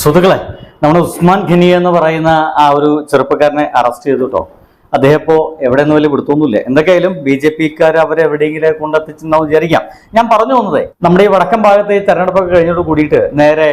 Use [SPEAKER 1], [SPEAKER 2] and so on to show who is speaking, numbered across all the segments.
[SPEAKER 1] സുഹൃത്തുക്കളെ നമ്മുടെ ഉസ്മാൻ ഖനി എന്ന് പറയുന്ന ആ ഒരു ചെറുപ്പക്കാരനെ അറസ്റ്റ് ചെയ്തു കേട്ടോ അദ്ദേഹം ഇപ്പോൾ എവിടെ നിന്ന് വലിയ പിടുത്തൊന്നുമില്ല എന്തൊക്കെയായാലും ബി ജെ പിക്കാർ അവരെ എവിടെയെങ്കിലും കൊണ്ടെത്തിച്ചെന്നാവും വിചാരിക്കാം. ഞാൻ പറഞ്ഞു വന്നതേ നമ്മുടെ ഈ വടക്കൻ ഭാഗത്തെ ഈ തെരഞ്ഞെടുപ്പൊക്കെ കഴിഞ്ഞോട് കൂടിയിട്ട് നേരെ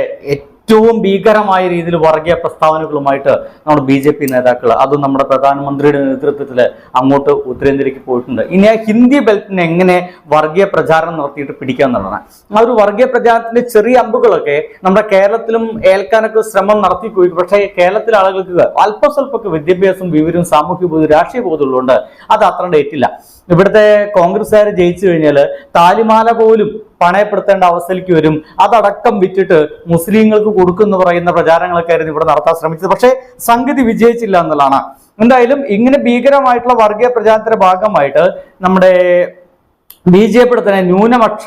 [SPEAKER 1] ഏറ്റവും ഭീകരമായ രീതിയിൽ വർഗീയ പ്രസ്താവനകളുമായിട്ട് നമ്മുടെ ബി ജെ പി നേതാക്കൾ അതും നമ്മുടെ പ്രധാനമന്ത്രിയുടെ നേതൃത്വത്തിൽ അങ്ങോട്ട് ഉത്തരേന്ത്യയിലേക്ക് പോയിട്ടുണ്ട്. ഇനി ആ ഹിന്ദി ബെൽറ്റിനെ എങ്ങനെ വർഗീയ പ്രചാരണം നടത്തിയിട്ട് പിടിക്കുക എന്നുള്ളതാണ് ആ ഒരു വർഗീയ പ്രചാരണത്തിന്റെ ചെറിയ അമ്പുകളൊക്കെ നമ്മുടെ കേരളത്തിലും ഏൽക്കാനൊക്കെ ശ്രമം നടത്തി പോയി പക്ഷേ കേരളത്തിലെ ആളുകൾക്ക് അല്പസ്വല്പമൊക്കെ വിദ്യാഭ്യാസം വിവരവും സാമൂഹ്യ ബോധവും രാഷ്ട്രീയ ബോധമുള്ളതുകൊണ്ട് അത് അത്ര ഡേറ്റില്ല ഇവിടുത്തെ കോൺഗ്രസ്സുകാർ ജയിച്ചു കഴിഞ്ഞാൽ താലിമാല പോലും പണയപ്പെടുത്തേണ്ട അവസ്ഥയിലേക്ക് വരും. അതടക്കം വിറ്റിട്ട് മുസ്ലിങ്ങൾക്ക് കൊടുക്കുന്ന പറയുന്ന പ്രചാരങ്ങളൊക്കെ ആയിരുന്നു ഇവിടെ നടത്താൻ ശ്രമിച്ചത്. പക്ഷേ സംഗതി വിജയിച്ചില്ല എന്നുള്ളതാണ്. എന്തായാലും ഇങ്ങനെ ഭീകരമായിട്ടുള്ള വർഗീയ പ്രചാരണത്തിന്റെ ഭാഗമായിട്ട് നമ്മുടെ ബി ജെ പിയുടെ തന്നെ ന്യൂനപക്ഷ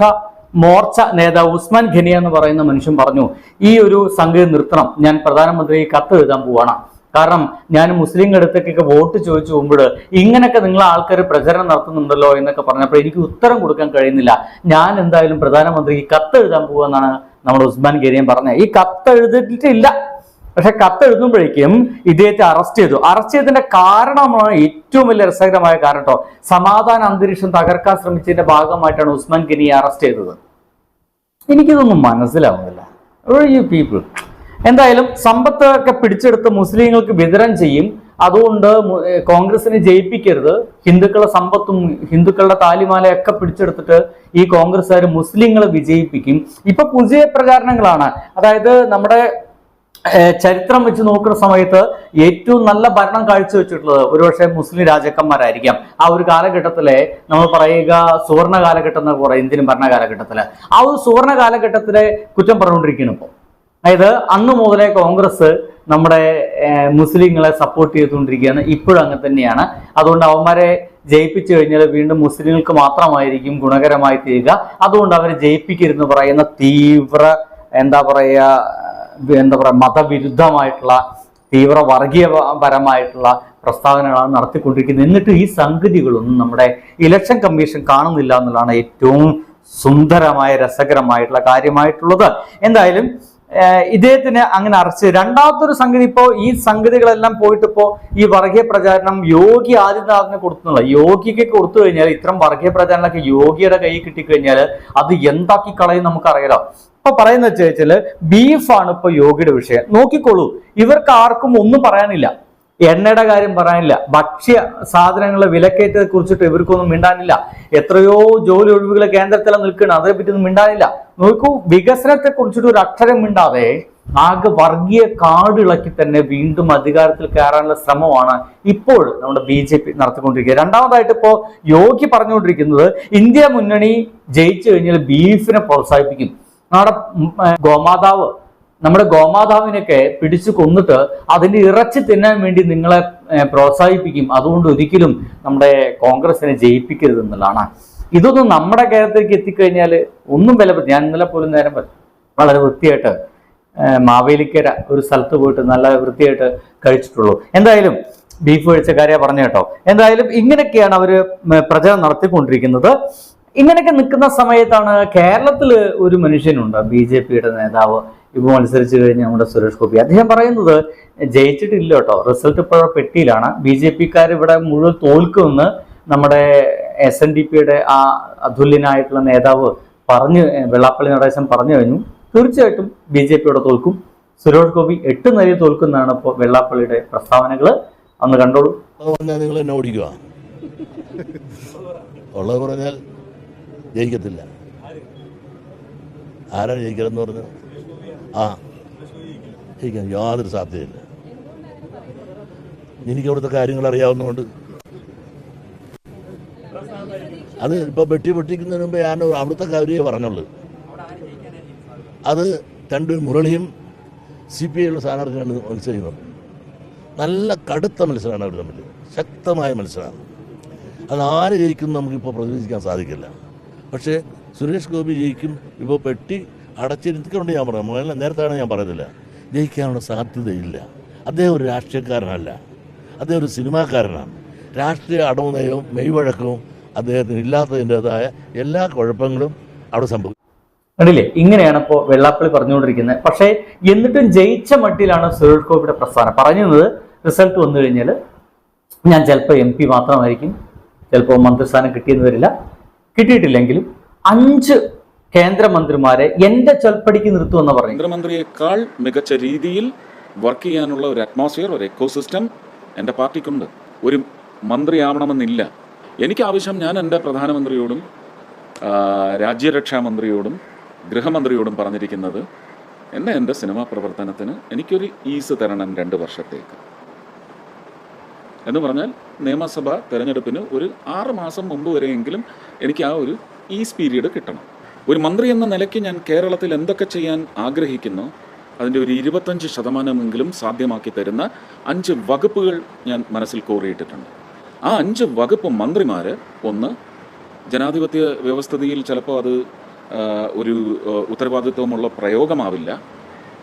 [SPEAKER 1] മോർച്ച നേതാവ് ഉസ്മാൻ ഖനിയ എന്ന് പറയുന്ന മനുഷ്യൻ പറഞ്ഞു ഈ ഒരു സംഗതി നിർത്തണം. ഞാൻ പ്രധാനമന്ത്രി കത്ത് എഴുതാൻ പോവാണ്. കാരണം ഞാൻ മുസ്ലിം അടുത്തേക്കൊക്കെ വോട്ട് ചോദിച്ചു പോകുമ്പോൾ ഇങ്ങനെയൊക്കെ നിങ്ങൾ ആൾക്കാർ പ്രചരണം നടത്തുന്നുണ്ടല്ലോ എന്നൊക്കെ പറഞ്ഞപ്പോൾ എനിക്ക് ഉത്തരം കൊടുക്കാൻ കഴിയുന്നില്ല. ഞാൻ എന്തായാലും പ്രധാനമന്ത്രിക്ക് കത്ത് എഴുതാൻ പോകുമെന്നാണ് നമ്മുടെ ഉസ്മാൻ ഗരിയൻ പറഞ്ഞത്. ഈ കത്ത് എഴുതിയിട്ടില്ല. പക്ഷെ കത്ത് എഴുതുമ്പോഴേക്കും ഇദ്ദേഹത്തെ അറസ്റ്റ് ചെയ്തു. അറസ്റ്റ് ചെയ്തതിന്റെ കാരണമാണ് ഏറ്റവും വലിയ രസകരമായ കാരണം കേട്ടോ സമാധാന അന്തരീക്ഷം തകർക്കാൻ ശ്രമിച്ചതിന്റെ ഭാഗമായിട്ടാണ് ഉസ്മാൻ ഗനിയെ അറസ്റ്റ് ചെയ്തത്. എനിക്കിതൊന്നും മനസ്സിലാവുന്നില്ല. യു പീപ്പിൾ എന്തായാലും സമ്പത്തൊക്കെ പിടിച്ചെടുത്ത് മുസ്ലിങ്ങൾക്ക് വിതരണം ചെയ്യും. അതുകൊണ്ട് കോൺഗ്രസിനെ ജയിപ്പിക്കരുത്. ഹിന്ദുക്കളുടെ സമ്പത്തും ഹിന്ദുക്കളുടെ താലിമാലയൊക്കെ പിടിച്ചെടുത്തിട്ട് ഈ കോൺഗ്രസ്സുകാർ മുസ്ലിങ്ങളെ വിജയിപ്പിക്കും. ഇപ്പൊ പുതിയ പ്രചാരണങ്ങളാണ്. അതായത് നമ്മുടെ ചരിത്രം വെച്ച് നോക്കുന്ന സമയത്ത് ഏറ്റവും നല്ല ഭരണം കാഴ്ചവെച്ചിട്ടുള്ളത് ഒരുപക്ഷെ മുസ്ലിം രാജാക്കന്മാരായിരിക്കാം. ആ ഒരു കാലഘട്ടത്തിലെ നമ്മൾ പറയുക സുവർണ കാലഘട്ടം എന്ന് പറയാം ഇന്ത്യൻ ഭരണ കാലഘട്ടത്തിൽ ആ ഒരു സുവർണ കാലഘട്ടത്തിലെ കുറ്റം പറഞ്ഞുകൊണ്ടിരിക്കുന്നു ഇപ്പോൾ അതായത് അന്ന് മുതലേ കോൺഗ്രസ് നമ്മുടെ മുസ്ലിങ്ങളെ സപ്പോർട്ട് ചെയ്തുകൊണ്ടിരിക്കുകയാണ്. ഇപ്പോഴും അങ്ങനെ തന്നെയാണ്. അതുകൊണ്ട് അവന്മാരെ ജയിപ്പിച്ചു കഴിഞ്ഞാൽ വീണ്ടും മുസ്ലിങ്ങൾക്ക് മാത്രമായിരിക്കും ഗുണകരമായി തീരുക. അതുകൊണ്ട് അവരെ ജയിപ്പിക്കരുതെന്ന് പറയുന്ന തീവ്ര എന്താ പറയുക എന്താ പറയുക മതവിരുദ്ധമായിട്ടുള്ള തീവ്ര വർഗീയപരമായിട്ടുള്ള പ്രസ്താവനകളാണ് നടത്തിക്കൊണ്ടിരിക്കുന്നത്. എന്നിട്ട് ഈ സംഗതികളൊന്നും നമ്മുടെ ഇലക്ഷൻ കമ്മീഷൻ കാണുന്നില്ല എന്നുള്ളതാണ് ഏറ്റവും സുന്ദരമായ രസകരമായിട്ടുള്ള കാര്യമായിട്ടുള്ളത്. എന്തായാലും ഇദ്ദേഹത്തിന് അങ്ങനെ അറസ്റ്റ് രണ്ടാമത്തൊരു സംഗതി ഇപ്പോ ഈ സംഗതികളെല്ലാം പോയിട്ട് ഇപ്പോ ഈ വർഗീയ പ്രചാരണം യോഗി ആദിത്യനാഥിന് കൊടുത്തുള്ള യോഗിക്ക് കൊടുത്തു കഴിഞ്ഞാൽ ഇത്തരം വർഗീയ പ്രചാരണമൊക്കെ യോഗിയുടെ കയ്യിൽ കിട്ടിക്കഴിഞ്ഞാൽ അത് എന്താക്കി കളയും നമുക്കറിയാലോ. ഇപ്പൊ പറയുന്ന വെച്ചാൽ ബീഫാണ് ഇപ്പൊ യോഗിയുടെ വിഷയം. നോക്കിക്കോളൂ. ഇവർക്ക് ആർക്കും ഒന്നും പറയാനില്ല. എണ്ണയുടെ കാര്യം പറയാനില്ല. ഭക്ഷ്യ സാധനങ്ങളുടെ വിലക്കയറ്റത്തെ കുറിച്ചിട്ട് ഇവർക്കൊന്നും മിണ്ടാനില്ല. എത്രയോ ജോലി ഒഴിവുകൾ കേന്ദ്രത്തിൽ നിൽക്കണം ഒന്നും മിണ്ടാനില്ല. നോക്കൂ വികസനത്തെ കുറിച്ചിട്ട് ഒരു അക്ഷരം മിണ്ടാതെ ആകെ വർഗീയ കാടിളക്കി തന്നെ വീണ്ടും അധികാരത്തിൽ കയറാനുള്ള ശ്രമമാണ് ഇപ്പോൾ നമ്മുടെ ബി ജെ പി നടത്തിക്കൊണ്ടിരിക്കുക. രണ്ടാമതായിട്ട് ഇപ്പോ യോഗി പറഞ്ഞുകൊണ്ടിരിക്കുന്നത് ഇന്ത്യ മുന്നണി ജയിച്ചു കഴിഞ്ഞാൽ ബീഫിനെ പ്രോത്സാഹിപ്പിക്കും. നമ്മുടെ ഗോമാതാവ് നമ്മുടെ ഗോമാതാവിനൊക്കെ പിടിച്ചു കൊന്നിട്ട് അതിന്റെ ഇറച്ചി തിന്നാൻ വേണ്ടി നിങ്ങളെ പ്രോത്സാഹിപ്പിക്കും. അതുകൊണ്ട് ഒരിക്കലും നമ്മുടെ കോൺഗ്രസിനെ ജയിപ്പിക്കരുത് എന്നുള്ളതാണ്. ഇതൊന്നും നമ്മുടെ കേരളത്തിലേക്ക് എത്തിക്കഴിഞ്ഞാൽ ഒന്നും വില ഞാൻ ഇന്നലെ പോലും നേരം വളരെ വൃത്തിയായിട്ട് മാവേലിക്കര ഒരു സ്ഥലത്ത് പോയിട്ട് നല്ല വൃത്തിയായിട്ട് കഴിച്ചിട്ടുള്ളൂ. എന്തായാലും ബീഫ് കഴിച്ച കാര്യം പറഞ്ഞു കേട്ടോ. എന്തായാലും ഇങ്ങനെയൊക്കെയാണ് അവർ പ്രചാരം നടത്തിക്കൊണ്ടിരിക്കുന്നത്. ഇങ്ങനെയൊക്കെ നിൽക്കുന്ന സമയത്താണ് കേരളത്തിൽ ഒരു മനുഷ്യനുണ്ട് ബി ജെ പിയുടെ നേതാവ് ഇപ്പൊ മത്സരിച്ചു കഴിഞ്ഞ നമ്മുടെ സുരേഷ് ഗോപി. അദ്ദേഹം പറയുന്നത് ജയിച്ചിട്ടില്ല കേട്ടോ. റിസൾട്ട് ഇപ്പോഴും പെട്ടിയിലാണ്. ബി ജെ പിക്കാർ ഇവിടെ മുഴുവൻ തോൽക്കുമെന്ന് നമ്മുടെ എസ് എൻ ഡി പിയുടെ ആ അതുല്യനായിട്ടുള്ള നേതാവ് പറഞ്ഞു വെള്ളാപ്പള്ളി നടേശൻ പറഞ്ഞു കഴിഞ്ഞു. തീർച്ചയായിട്ടും ബി ജെ പിയുടെ തോൽക്കും. സുരേഷ് ഗോപി എട്ട് നിലയിൽ തോൽക്കുന്നതാണ് ഇപ്പോൾ വെള്ളാപ്പള്ളിയുടെ പ്രസ്താവനകൾ അന്ന് കണ്ടോളൂ.
[SPEAKER 2] നിങ്ങൾ എന്നെ ഉള്ളത് പറഞ്ഞാൽ ജയിക്കത്തില്ല. ആരാണ് ജയിക്കണമെന്ന് പറഞ്ഞു ആ. ജയിക്കാൻ യാതൊരു സാധ്യതയില്ല. എനിക്ക് അവിടുത്തെ കാര്യങ്ങൾ അറിയാവുന്നതുകൊണ്ട്. അത് ഇപ്പോൾ വെട്ടി പൊട്ടിക്കുന്നതിന് മുമ്പ് ഞാൻ അവിടുത്തെ കാര്യമേ പറഞ്ഞുള്ളൂ. അത് രണ്ട് മുരളിയും സി പി ഐയുള്ള സ്ഥാനാർത്ഥിയാണ് മത്സരിക്കുന്നത് നല്ല കടുത്ത മത്സരമാണ് അവർ തമ്മിൽ ശക്തമായ മത്സരമാണ്. അത് ആര് ജയിക്കും നമുക്കിപ്പോൾ പ്രവചിക്കാൻ സാധിക്കില്ല. പക്ഷേ സുരേഷ് ഗോപി ജയിക്കും. ഇപ്പോൾ പെട്ടി അടച്ചിരുത്തിക്കൊണ്ട് ഞാൻ പറയാം. മോഹൻലാൽ നേരത്തെയാണ് ഞാൻ പറയുന്നില്ല ജയിക്കാനുള്ള സാധ്യതയില്ല. അദ്ദേഹം ഒരു രാഷ്ട്രീയക്കാരനല്ല. അദ്ദേഹം ഒരു സിനിമാക്കാരനാണ്. രാഷ്ട്രീയ അടവുനയവും മെയ്വഴക്കവും അദ്ദേഹത്തിന് ഇല്ലാത്തതിന്റെതായ എല്ലാ കുഴപ്പങ്ങളും അവിടെ സംഭവിക്കും.
[SPEAKER 1] കണ്ടില്ലേ? ഇങ്ങനെയാണ് ഇപ്പോൾ വെള്ളാപ്പള്ളി പറഞ്ഞുകൊണ്ടിരിക്കുന്നത്. പക്ഷേ എന്നിട്ടും ജയിച്ച മട്ടിലാണ് സുരേഷ് ഗോപിയുടെ പ്രസ്ഥാനം. പറഞ്ഞത് റിസൾട്ട് വന്നു കഴിഞ്ഞാൽ ഞാൻ ചിലപ്പോൾ എം പി മാത്രമായിരിക്കും. ചിലപ്പോൾ മന്ത്രിസ്ഥാനം കിട്ടിയെന്ന് വരില്ല. കിട്ടിയിട്ടില്ലെങ്കിലും അഞ്ച് കേന്ദ്രമന്ത്രിമാരെ എന്റെ ചൊൽപ്പടിക്ക് നിർത്തുമെന്ന് പറഞ്ഞു.
[SPEAKER 3] കേന്ദ്രമന്ത്രിയേക്കാൾ മികച്ച രീതിയിൽ വർക്ക് ചെയ്യാനുള്ള ഒരു അറ്റ്മോസ്ഫിയർ ഒരു എക്കോസിസ്റ്റം എന്റെ പാർട്ടിക്കുണ്ട്. ഒരു മന്ത്രിയാവണമെന്നില്ല. എനിക്ക് ആവശ്യം ഞാൻ എന്റെ പ്രധാനമന്ത്രിയോടും രാജ്യരക്ഷാ മന്ത്രിയോടും ഗൃഹമന്ത്രിയോടും പറഞ്ഞിരിക്കുന്നത് എന്നെ എന്റെ സിനിമാ പ്രവർത്തനത്തിന് എനിക്കൊരു ഈസ് തരണം രണ്ട് വർഷത്തേക്ക്. എന്ന് പറഞ്ഞാൽ നിയമസഭാ തെരഞ്ഞെടുപ്പിന് ഒരു ആറ് മാസം മുമ്പ് വരെയെങ്കിലും എനിക്ക് ആ ഒരു ഈസ് പീരീഡ് കിട്ടണം. ഒരു മന്ത്രി എന്ന നിലയ്ക്ക് ഞാൻ കേരളത്തിൽ എന്തൊക്കെ ചെയ്യാൻ ആഗ്രഹിക്കുന്നു അതിന്റെ ഒരു ഇരുപത്തഞ്ച് ശതമാനമെങ്കിലും സാധ്യമാക്കി തരുന്ന അഞ്ച് വകുപ്പുകൾ ഞാൻ മനസ്സിൽ കോറിയിട്ടിട്ടുണ്ട്. ആ അഞ്ച് വകുപ്പ് മന്ത്രിമാർ ഒന്ന് ജനാധിപത്യ വ്യവസ്ഥിതിയിൽ ചിലപ്പോൾ അത് ഒരു ഉത്തരവാദിത്വമുള്ള പ്രയോഗമാവില്ല.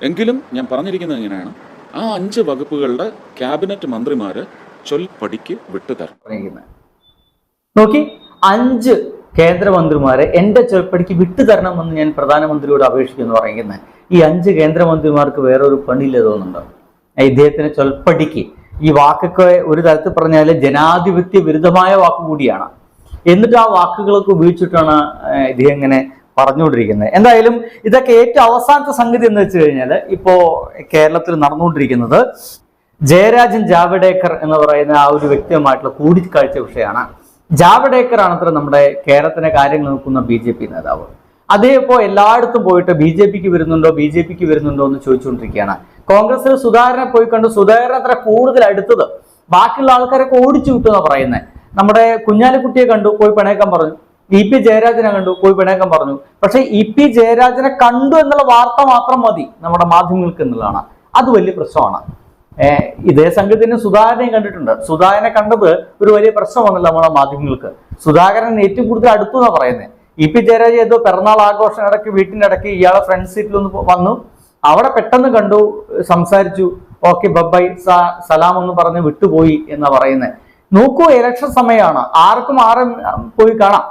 [SPEAKER 3] എങ്കിലും ഞാൻ പറഞ്ഞിരിക്കുന്നത് എങ്ങനെയാണ് ആ അഞ്ച് വകുപ്പുകളുടെ ക്യാബിനറ്റ് മന്ത്രിമാർ ചൊൽപ്പടിക്ക് വിട്ടുതരണം.
[SPEAKER 1] നോക്കി അഞ്ച് കേന്ദ്രമന്ത്രിമാരെ എന്റെ ചെറുപ്പടിക്ക് വിട്ടുതരണമെന്ന് ഞാൻ പ്രധാനമന്ത്രിയോട് അപേക്ഷിക്കുന്നു പറയുന്നത്. ഈ അഞ്ച് കേന്ദ്രമന്ത്രിമാർക്ക് വേറൊരു പണിയില്ല തോന്നുന്നുണ്ടോ? ഇദ്ദേഹത്തിന് ചൊൽപ്പടിക്ക് ഈ വാക്കൊക്കെ ഒരു തരത്തിൽ പറഞ്ഞാൽ ജനാധിപത്യ വിരുദ്ധമായ വാക്ക് കൂടിയാണ്. എന്നിട്ട് ആ വാക്കുകളൊക്കെ ഉപയോഗിച്ചിട്ടാണ് ഇദ്ദേഹം ഇങ്ങനെ പറഞ്ഞുകൊണ്ടിരിക്കുന്നത്. എന്തായാലും ഇതൊക്കെ ഏറ്റവും അവസാനത്തെ സംഗതി എന്ന് വെച്ച് കഴിഞ്ഞാൽ ഇപ്പോൾ കേരളത്തിൽ നടന്നുകൊണ്ടിരിക്കുന്നത് ജയരാജൻ ജാവഡേക്കർ എന്ന് പറയുന്ന ആ ഒരു വ്യക്തിയുമായിട്ടുള്ള കൂടിക്കാഴ്ച വിഷയമാണ്. ജാവഡേക്കർ ആണത്ര നമ്മുടെ കേരളത്തിലെ കാര്യങ്ങൾ നോക്കുന്ന ബി ജെ പി നേതാവ്. അദ്ദേഹം ഇപ്പോൾ എല്ലായിടത്തും പോയിട്ട് ബി ജെ പിക്ക് വരുന്നുണ്ടോ ബി ജെ പിക്ക് വരുന്നുണ്ടോ എന്ന് ചോദിച്ചുകൊണ്ടിരിക്കുകയാണ്. കോൺഗ്രസിൽ സുധാകരനെ പോയി കണ്ട്. സുധാകരൻ അത്ര കൂടുതൽ അടുത്തത്. ബാക്കിയുള്ള ആൾക്കാരൊക്കെ ഓടിച്ചു വിട്ടുന്ന പറയുന്നത് നമ്മുടെ കുഞ്ഞാലിക്കുട്ടിയെ കണ്ടു പോയി പിണേക്കാൻ പറഞ്ഞു. ഇ പി ജയരാജനെ കണ്ടു പോയി പിണേക്കാൻ പറഞ്ഞു. പക്ഷെ ഇ പി ജയരാജനെ കണ്ടു എന്നുള്ള വാർത്ത മാത്രം മതി നമ്മുടെ മാധ്യമങ്ങൾക്ക് എന്നുള്ളതാണ്. അത് വലിയ പ്രശ്നമാണ്. ഇതേ സംഘത്തിന് സുധാകരനെയും കണ്ടിട്ടുണ്ട്. സുധാകരനെ കണ്ടത് ഒരു വലിയ പ്രശ്നം വന്നില്ല നമ്മളെ മാധ്യമങ്ങൾക്ക്. സുധാകരൻ ഏറ്റവും കൂടുതൽ അടുത്തു എന്നാണ് പറയുന്നത് ഇ പി ജയരാജ് ഏതോ പിറന്നാൾ ആഘോഷം ഇടയ്ക്ക് വീട്ടിനിടയ്ക്ക് ഇയാളെ ഫ്രണ്ട് സീറ്റിൽ ഒന്ന് വന്നു. അവിടെ പെട്ടെന്ന് കണ്ടു സംസാരിച്ചു. ഓക്കെ ബബൈ സലാം എന്ന് പറഞ്ഞ് വിട്ടുപോയി എന്നാ പറയുന്നത് നോക്കൂ ഇലക്ഷൻ സമയമാണ്. ആർക്കും ആരും പോയി കാണാം.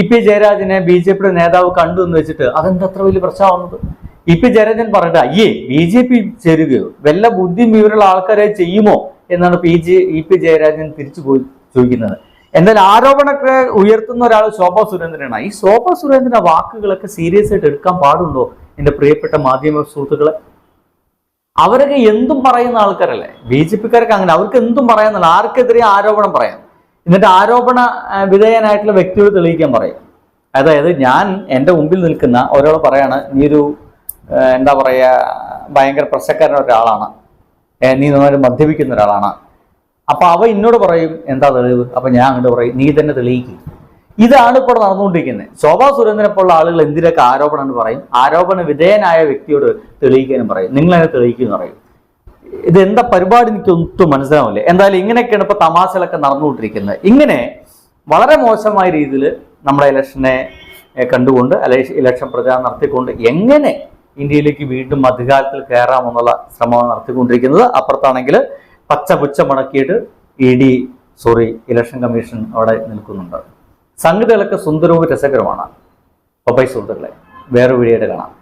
[SPEAKER 1] ഇ പി ജയരാജനെ ബി ജെ പിയുടെ നേതാവ് കണ്ടു എന്ന് വെച്ചിട്ട് അതെന്താ അത്ര വലിയ പ്രശ്നമാവുന്നത്? ഇ പി ജയരാജൻ പറഞ്ഞിട്ട് അയ്യേ ബി ജെ പി ചേരുകയോ? വല്ല ബുദ്ധി വിവരമുള്ള ആൾക്കാരെ ചെയ്യുമോ? എന്നാണ് P J E P Jayarajan തിരിച്ചു പോയി ചോദിക്കുന്നത്. എന്നാൽ ആരോപണമൊക്കെ ഉയർത്തുന്ന ഒരാൾ ശോഭ സുരേന്ദ്രനാണ്. ഈ ശോഭ സുരേന്ദ്രന്റെ വാക്കുകളൊക്കെ സീരിയസ് ആയിട്ട് എടുക്കാൻ പാടുണ്ടോ എന്റെ പ്രിയപ്പെട്ട മാധ്യമ സുഹൃത്തുക്കളെ? അവരൊക്കെ എന്തും പറയുന്ന ആൾക്കാരല്ലേ? ബി ജെ പിക്കാർക്ക് അങ്ങനെ. അവർക്ക് എന്തും പറയാന്നല്ല. ആർക്കെതിരെ ആരോപണം പറയാം? എന്നിട്ട് ആരോപണ വിധേയനായിട്ടുള്ള വ്യക്തിയോട് തെളിയിക്കാൻ പറയും. അതായത് ഞാൻ എന്റെ മുമ്പിൽ നിൽക്കുന്ന ഒരാൾ പറയാണ് നീ ഒരു എന്താ പറയുക ഭയങ്കര പ്രശ്നക്കാരൻ ഒരാളാണ്. നീ നന്നായിട്ട് മദ്യപിക്കുന്ന ഒരാളാണ്. അപ്പോൾ അവ ഇന്നോട് പറയും എന്താ തെളിവ്? അപ്പോൾ ഞാൻ അങ്ങോട്ട് പറയും നീ തന്നെ തെളിയിക്കും. ഇതാണ് ഇപ്പോൾ നടന്നുകൊണ്ടിരിക്കുന്നത്. ശോഭാ സുരേന്ദ്രനെ പോലുള്ള ആളുകൾ എന്തിനൊക്കെ ആരോപണം എന്ന് പറയും? ആരോപണ വിധേയനായ വ്യക്തിയോട് തെളിയിക്കാനും പറയും. നിങ്ങൾ എന്നെ തെളിയിക്കും എന്ന് പറയും. ഇത് എന്താ പരിപാടി എനിക്ക് ഒട്ടും മനസ്സിലാവില്ല. എന്തായാലും ഇങ്ങനെയൊക്കെയാണ് ഇപ്പൊ തമാശകളൊക്കെ നടന്നുകൊണ്ടിരിക്കുന്നത്. ഇങ്ങനെ വളരെ മോശമായ രീതിയിൽ നമ്മുടെ ഇലക്ഷനെ കണ്ടുകൊണ്ട് അല്ലെ ഇലക്ഷൻ പ്രചാരണം നടത്തിക്കൊണ്ട് എങ്ങനെ ഇന്ത്യയിലേക്ക് വീണ്ടും അധികാരത്തിൽ കയറാമെന്നുള്ള ശ്രമമാണ് നടത്തിക്കൊണ്ടിരിക്കുന്നത്. അപ്പുറത്താണെങ്കിൽ പച്ച പുച്ച മടക്കിയിട്ട് E D sorry election commission അവിടെ നിൽക്കുന്നുണ്ട്. സംഗതികളൊക്കെ സുന്ദരവും രസകരമാണ് പപ്പൈ സുഹൃത്തുക്കളെ വേറെ വീഡിയോയിട്ട് കാണാം.